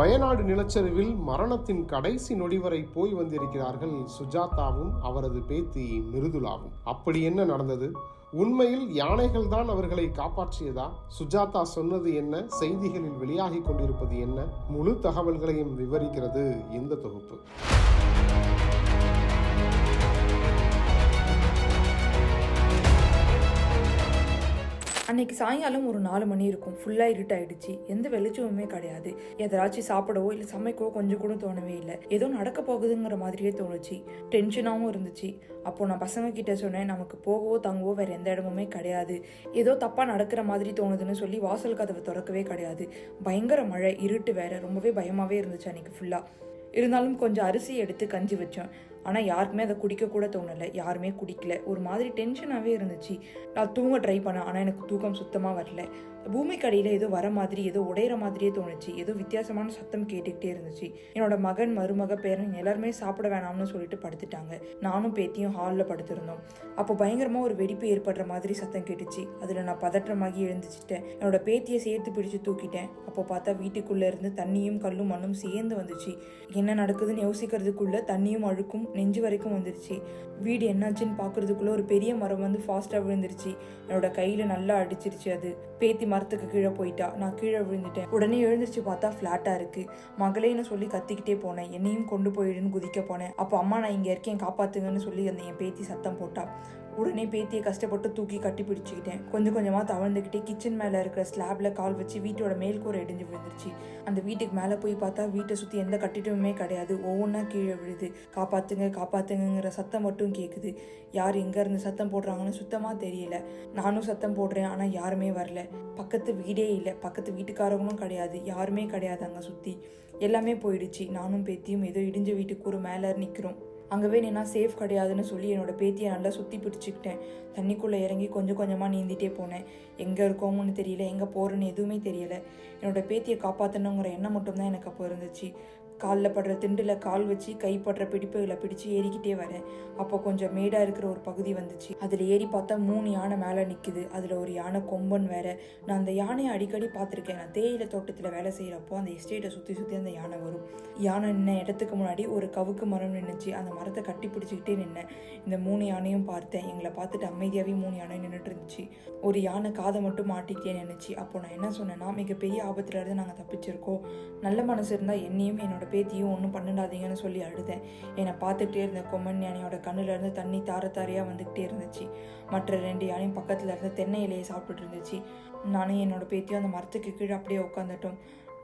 வயநாடு நிலச்சரிவில் மரணத்தின் கடைசி நொடி வரை போய் வந்திருக்கிறார்கள் சுஜாதாவும் அவரது பேத்தி மிருதுலாவும். அப்படி என்ன நடந்தது? உண்மையில் யானைகள் தான் அவர்களை காப்பாற்றியதா? சுஜாதா சொன்னது என்ன? செய்திகளில் வெளியாகி கொண்டிருப்பது என்ன? முழு தகவல்களையும் விவரிக்கிறது இந்த தொகுப்பு. அன்னைக்கு சாயங்காலம் ஒரு நாலு மணி இருக்கும். ஃபுல்லாக இருட்டாயிடுச்சு எந்த வெளிச்சமுமே கிடையாது. எதாச்சும் சாப்பிடவோ இல்லை சமைக்கவோ கொஞ்சம் கூட தோணவே இல்லை. ஏதோ நடக்க போகுதுங்கிற மாதிரியே தோணுச்சு. டென்ஷனாகவும் இருந்துச்சு. அப்போ நான் பசங்க கிட்ட சொன்னேன் நமக்கு போகவோ தங்கவோ வேற எந்த இடமுமே கிடையாது. ஏதோ தப்பா நடக்கிற மாதிரி தோணுதுன்னு சொல்லி வாசல் கதவை திறக்கவே கிடையாது. பயங்கர மழை இருட்டு வேற. ரொம்பவே பயமாவே இருந்துச்சு அன்னைக்கு ஃபுல்லா இருந்தாலும் கொஞ்சம் அரிசி எடுத்து கஞ்சி வச்சோம் ஆனால் யாருக்குமே அதை குடிக்க கூட தோணலை. யாருமே குடிக்கல. ஒரு மாதிரி டென்ஷனாகவே இருந்துச்சு. நான் தூங்க ட்ரை பண்ணேன். ஆனால் எனக்கு தூக்கம் சுத்தமாக வரல. பூமிக்கடியில் ஏதோ வர மாதிரி ஏதோ உடையிற மாதிரியே தோணுச்சு. ஏதோ வித்தியாசமான சத்தம் கேட்டுக்கிட்டே இருந்துச்சு. என்னோட மகன் மருமக பேரன் எல்லாருமே சாப்பிட வேணாம்னு சொல்லிட்டு படுத்துட்டாங்க. நானும் பேத்தியும் ஹாலில் படுத்திருந்தோம். அப்போ பயங்கரமாக ஒரு வெடிப்பு ஏற்படுற மாதிரி சத்தம் கேட்டுச்சு. அதில் நான் பதற்றமாகி எழுந்துச்சிட்டேன். என்னோட பேத்தியை சேர்த்து பிடிச்சு தூக்கிட்டேன். அப்போ பார்த்தா வீட்டுக்குள்ளே இருந்து தண்ணியும் கல்லும் மண்ணும் சேர்ந்து வந்துச்சு. என்ன நடக்குதுன்னு யோசிக்கிறதுக்குள்ளே தண்ணியும் அழுக்கும் நெஞ்சு வரைக்கும் வந்துருச்சு. வீடு என்னாச்சுன்னு பார்க்குறதுக்குள்ளே ஒரு பெரிய மரம் வந்து ஃபாஸ்ட்டாக விழுந்துருச்சு. என்னோட கையில் நல்லா அடிச்சிருச்சு அது. பேத்தி மரத்துக்கு கீழே போயிட்டா. நான் கீழே விழுந்துட்டேன். உடனே எழுந்திருச்சு பார்த்தா ஃப்ளாட்டாக இருக்கு. மகளேன்னு சொல்லி கத்திக்கிட்டே போனேன். என்னையும் கொண்டு போயிடுன்னு குதிக்க போனேன். அப்போ அம்மா நான் இங்கே இருக்கேன். காப்பாத்துங்கன்னு சொல்லி அந்த என் பேத்தி சத்தம் போட்டா. உடனே பேத்தியை கஷ்டப்பட்டு தூக்கி கட்டி பிடிச்சிக்கிட்டேன். கொஞ்சம் கொஞ்சமாக தவழ்ந்துக்கிட்டே கிச்சன் மேலே இருக்கிற ஸ்லாப்ல கால் வச்சு வீட்டோட மேல்கூரை இடிஞ்சு விழுந்துருச்சு. அந்த வீட்டுக்கு மேலே போய் பார்த்தா வீட்டை சுற்றி எந்த கட்டிடமுமே கிடையாது. ஒவ்வொன்றா கீழே விழுது. காப்பாத்துங்க காப்பாத்துங்கிற சத்தம் மட்டும் கேட்குது யார் எங்கேருந்து சத்தம் போடுறாங்கன்னு சுத்தமாக தெரியல. நானும் சத்தம் போடுறேன் ஆனால் யாருமே வரல. பக்கத்து வீடே இல்லை. பக்கத்து வீட்டுக்காரவங்களும் கிடையாது. யாருமே கிடையாது அங்கே சுற்றி எல்லாமே போயிடுச்சு. நானும் பேத்தியும் ஏதோ இடிஞ்ச வீட்டுக்கு ஒரு மேலே நிற்கிறோம் அங்கவே நின்னா சேஃப் கிடையாதுன்னு சொல்லி என்னோட பேத்தியை நல்லா சுற்றி பிடிச்சிக்கிட்டேன். தண்ணிக்குள்ளே இறங்கி கொஞ்சம் கொஞ்சமாக நீந்திட்டே போனேன். எங்கே இருக்கோம்னு தெரியல எங்கே போகிறேன்னு எதுவுமே தெரியலை. என்னோட பேத்தியை காப்பாற்றணுங்கிற எண்ணம் மட்டும்தான் எனக்கு அப்போ இருந்துச்சு. காலில் படுற திண்டில் கால் வச்சு கைப்படுற பிடிப்புகளை பிடிச்சு ஏறிக்கிட்டே வரேன். அப்போ கொஞ்சம் மேடாக இருக்கிற ஒரு பகுதி வந்துச்சு. அதில் ஏறி பார்த்தா மூணு யானை மேலே நிற்குது அதில் ஒரு யானை கொம்பன் வேற. நான் அந்த யானையை அடிக்கடி பார்த்துருக்கேன். நான் தேயிலை தோட்டத்தில் வேலை செய்கிறப்போ அந்த எஸ்டேட்டை சுற்றி சுற்றி அந்த யானை வரும். யானை நின்ன இடத்துக்கு முன்னாடி ஒரு கவுக்கு மரம் நின்றுச்சு அந்த மரத்தை கட்டி பிடிச்சிக்கிட்டே நின்னேன். இந்த மூணு யானையும் பார்த்தேன். எங்களை பார்த்துட்டு அமைதியாகவே மூணு யானை நின்றுட்டு இருந்துச்சு. ஒரு யானை காதை மட்டும் மாட்டிக்கிட்டே நின்றுச்சு அப்போ நான் என்ன சொன்னேன்னா மிகப்பெரிய ஆபத்துல இருந்து நாங்கள் தப்பிச்சிருக்கோம். நல்ல மனசு இருந்தால் என்னையும் என்னோட பேத்தியும் ஒன்றும் பண்ணிடாதீங்கன்னு சொல்லி அழுதேன். என்னை பார்த்துக்கிட்டே இருந்த கொம்மன் யானையோட கண்ணுலேருந்து தண்ணி தார தாரையாக வந்துக்கிட்டே இருந்துச்சு. மற்ற ரெண்டு யானையும் பக்கத்தில் இருந்து தென்னை இலையை சாப்பிட்டுட்டு இருந்துச்சு. நானும் என்னோட பேத்தியும் அந்த மரத்துக்கு கீழே அப்படியே உட்காந்துட்டோம்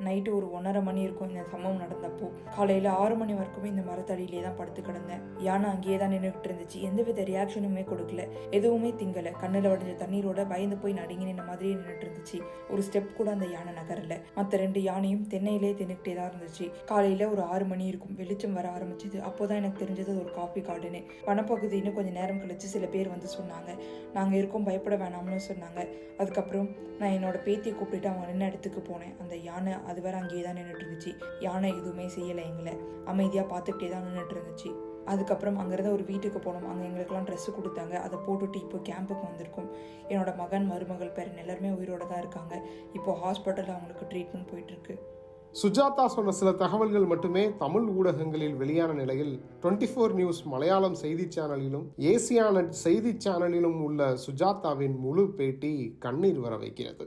நைட்டு ஒரு ஒன்றரை மணி இருக்கும் இந்த சம்பவம் நடந்தப்போ. காலையில் ஆறு மணி வரைக்குமே இந்த மரத்தடியிலே தான் படுத்து கிடந்தேன். யானை அங்கேயே தான் நின்றுக்கிட்டு இருந்துச்சு. எந்தவித ரியாக்ஷனுமே கொடுக்கல. எதுவுமே திங்கலை. கண்ணில் வடிஞ்ச தண்ணீரோட பயந்து போய் நடுங்கி நின்ன மாதிரியே நின்றுட்டு இருந்துச்சு. ஒரு ஸ்டெப் கூட அந்த யானை நகரல. மற்ற ரெண்டு யானையும் தென்னையிலே தின்னுக்கிட்டே தான் இருந்துச்சு. காலையில் ஒரு ஆறு மணி இருக்கும். வெளிச்சம் வர ஆரம்பிச்சது. அப்போதான் எனக்கு தெரிஞ்சது அது ஒரு காஃபி கார்டுன்னு வனப்பகுதின்னு கொஞ்சம் நேரம் கழிச்சு சில பேர் வந்து சொன்னாங்க. நாங்கள் இருக்கோம் பயப்பட வேணாம்னு சொன்னாங்க. அதுக்கப்புறம் நான் என்னோட பேத்தியை கூப்பிட்டுட்டு அவங்க நின்ன இடத்துக்கு போனேன். அந்த யானை அது வேறு அங்கேயே தான் நின்றுட்டு இருந்துச்சு யானை எதுவுமே செய்யலை எங்களை. அமைதியாக பார்த்துக்கிட்டே தான் நின்றுட்டு இருந்துச்சு அதுக்கப்புறம் அங்கேருந்து ஒரு வீட்டுக்கு போனோம். அங்கே எங்களுக்கெல்லாம் ட்ரெஸ்ஸு கொடுத்தாங்க. அதை போட்டுட்டு இப்போ கேம்புக்கு வந்திருக்கோம். என்னோட மகன் மருமகள் பேரன் எல்லாருமே உயிரோட தான் இருக்காங்க. இப்போ ஹாஸ்பிட்டலில் அவங்களுக்கு ட்ரீட்மெண்ட் போயிட்டுருக்கு. சுஜாதா சொன்ன சில தகவல்கள் மட்டுமே தமிழ் ஊடகங்களில் வெளியான நிலையில் 24 ஃபோர் நியூஸ் மலையாளம் செய்தி சேனலிலும் ஏசியானட் செய்தி சேனலிலும் உள்ள சுஜாதாவின் முழு பேட்டி கண்ணீர் வர வைக்கிறது.